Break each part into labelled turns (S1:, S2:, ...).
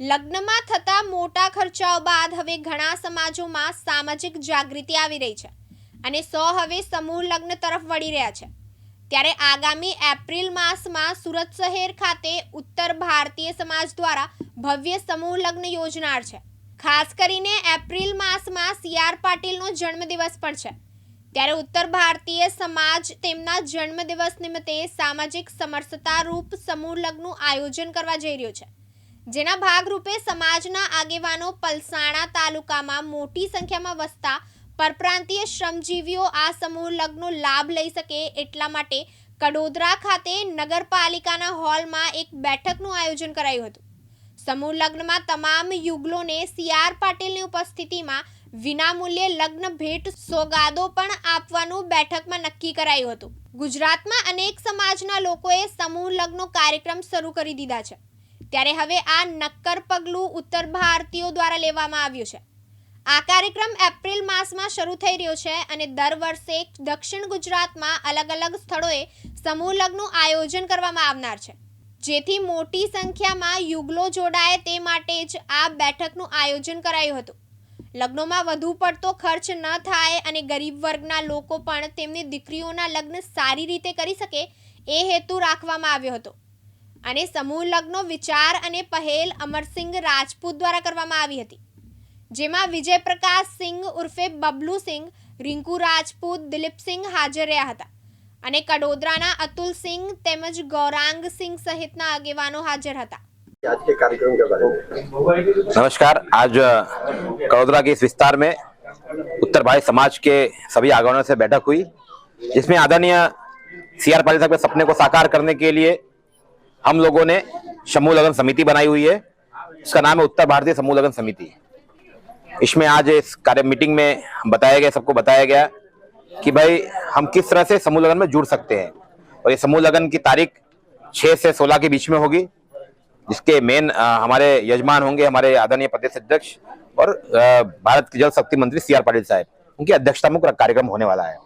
S1: લગ્નમાં થતા મોટા ખર્ચાઓ બાદ હવે ઘણા સમાજોમાં સામાજિક જાગૃતિ આવી રહી છે અને સો હવે સમૂહ લગ્ન તરફ વળી રહ્યા છે. ત્યારે આગામી એપ્રિલ માસમાં સુરત શહેર ખાતે ઉત્તર ભારતીય સમાજ દ્વારા ભવ્ય સમૂહ લગ્ન યોજનાર છે. ખાસ કરીને એપ્રિલ માસમાં સી આર પાટીલનો જન્મદિવસ પણ છે. ત્યારે ઉત્તર ભારતીય સમાજ તેમના જન્મદિવસ નિમિત્તે સામાજિક સમરસતા રૂપ સમૂહ લગ્નનું આયોજન કરવા જઈ રહ્યો છે. જેના ભાગરૂપે સમાજના આગેવાનો પલસાણા તાલુકામાં મોટી સંખ્યામાં વસતા પરપ્રાંતીય શ્રમજીવીઓ આ સમૂહ લગ્નનો લાભ લઈ શકે એટલા માટે કડોદરા ખાતે નગરપાલિકાના હોલમાં એક બેઠકનું આયોજન કરાયું હતું. સમૂહ લગ્નમાં તમામ યુગલોને સીઆર પાટીલની ઉપસ્થિતિમાં વિનામૂલ્યે લગ્ન ભેટ સોગાદો પણ આપવાનું બેઠકમાં નક્કી કરાયું હતું. ગુજરાતમાં અનેક સમાજના લોકોએ સમૂહ લગ્નનો કાર્યક્રમ શરૂ કરી દીધા છે. ત્યારે હવે આ નક્કર પગલું ઉત્તર ભારતીયો દ્વારા લેવામાં આવ્યું છે. આ કાર્યક્રમ એપ્રિલ માસમાં શરૂ થઈ રહ્યો છે અને દર વર્ષે દક્ષિણ ગુજરાતમાં અલગ અલગ સ્થળોએ સમૂહ લગ્નનું આયોજન કરવામાં આવનાર છે. જેથી મોટી સંખ્યામાં યુગલો જોડાય તે માટે જ આ બેઠકનું આયોજન કરાયું હતું. લગ્નોમાં વધુ પડતો ખર્ચ ન થાય અને ગરીબ વર્ગના લોકો પણ તેમની દીકરીઓના લગ્ન સારી રીતે કરી શકે એ હેતુ રાખવામાં આવ્યો હતો. અને સમૂહ લગ્નનો વિચાર અને પહેલ અમરસિંહ રાજપૂત દ્વારા કરવામાં આવી હતી જેમાં વિજયપ્રકાશ સિંહ ઉર્ફે બબલુ સિંહ રિંકુ રાજપૂત દિલીપસિંહ હાજર રહ્યા હતા અને કડોદરાના અતુલ સિંહ તેમજ ગૌરાંગ સિંહ સહિતના આગેવાનો હાજર હતા
S2: आज के कार्यक्रम के बारे में
S3: नमस्कार आज अ, कड़ोदरा के इस विस्तार में उत्तर भारत समाज के सभी आगवानों से बैठक हुई जिसमें आदरणीय सी आर पाटिल साहब के सपने को साकार करने के लिए हम लोगों ने समूह लगन समिति बनाई हुई है। इसका नाम है उत्तर भारतीय समूह लगन समिति। इसमें आज इस कार्य मीटिंग में बताया गया, सबको बताया गया कि भाई, हम किस तरह से समूह लगन में जुड़ सकते हैं। और ये समूह लगन की तारीख छह से सोलह के बीच में होगी, जिसके मेन हमारे यजमान होंगे हमारे आदरणीय प्रदेश अध्यक्ष और भारत के जल शक्ति मंत्री सी आर पाटिल साहब। उनकी अध्यक्षता में कार्यक्रम होने वाला है।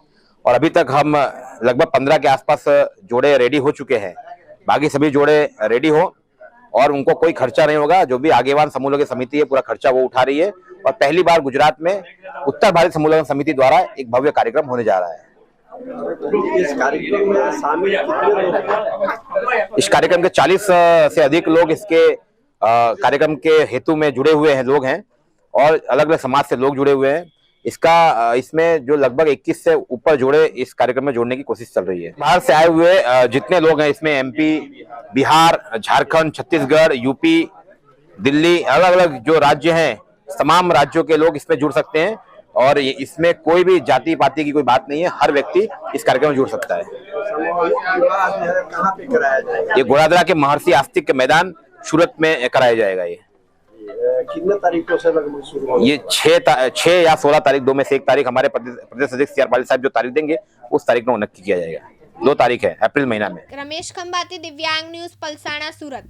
S3: और अभी तक हम लगभग पंद्रह के आसपास जोड़े रेडी हो चुके हैं। बाकी सभी जोड़े रेडी हो और उनको कोई खर्चा नहीं होगा। जो भी आगेवान समूह की समिति है पूरा खर्चा वो उठा रही है। और पहली बार गुजरात में उत्तर भारत समूह समिति द्वारा एक भव्य कार्यक्रम होने जा रहा है।
S2: इस कार्यक्रम में शामिल?
S3: इस कार्यक्रम के 40 से अधिक लोग इसके कार्यक्रम के हेतु में जुड़े हुए हैं लोग हैं। और अलग अलग समाज से लोग जुड़े हुए हैं। इसका इसमें जो लगभग 21 से ऊपर जोड़े इस कार्यक्रम में जोड़ने की कोशिश चल रही है। बाहर से आए हुए जितने लोग हैं इसमें एमपी बिहार, झारखंड, छत्तीसगढ़ यूपी दिल्ली अलग अलग जो राज्य हैं, तमाम राज्यों के लोग इसमें जुड़ सकते हैं और इसमें कोई भी जाति पाति की कोई बात नहीं है, हर व्यक्ति इस कार्यक्रम में जुड़ सकता है। ये गोरादरा के महर्षि आस्तिक के मैदान सूरत में कराया जाएगा ये।
S2: कितने तारीखों से लगभग शुरू
S3: ये छह छह या सोलह तारीख दो में से एक तारीख हमारे प्रदेश अध्यक्ष सी आर पाटिल साहब जो तारीख देंगे उस तारीख को नक्की किया जाएगा। दो तारीख है अप्रैल महीना में।
S1: रमेश खम्बाती दिव्यांग न्यूज़ पलसाना सूरत।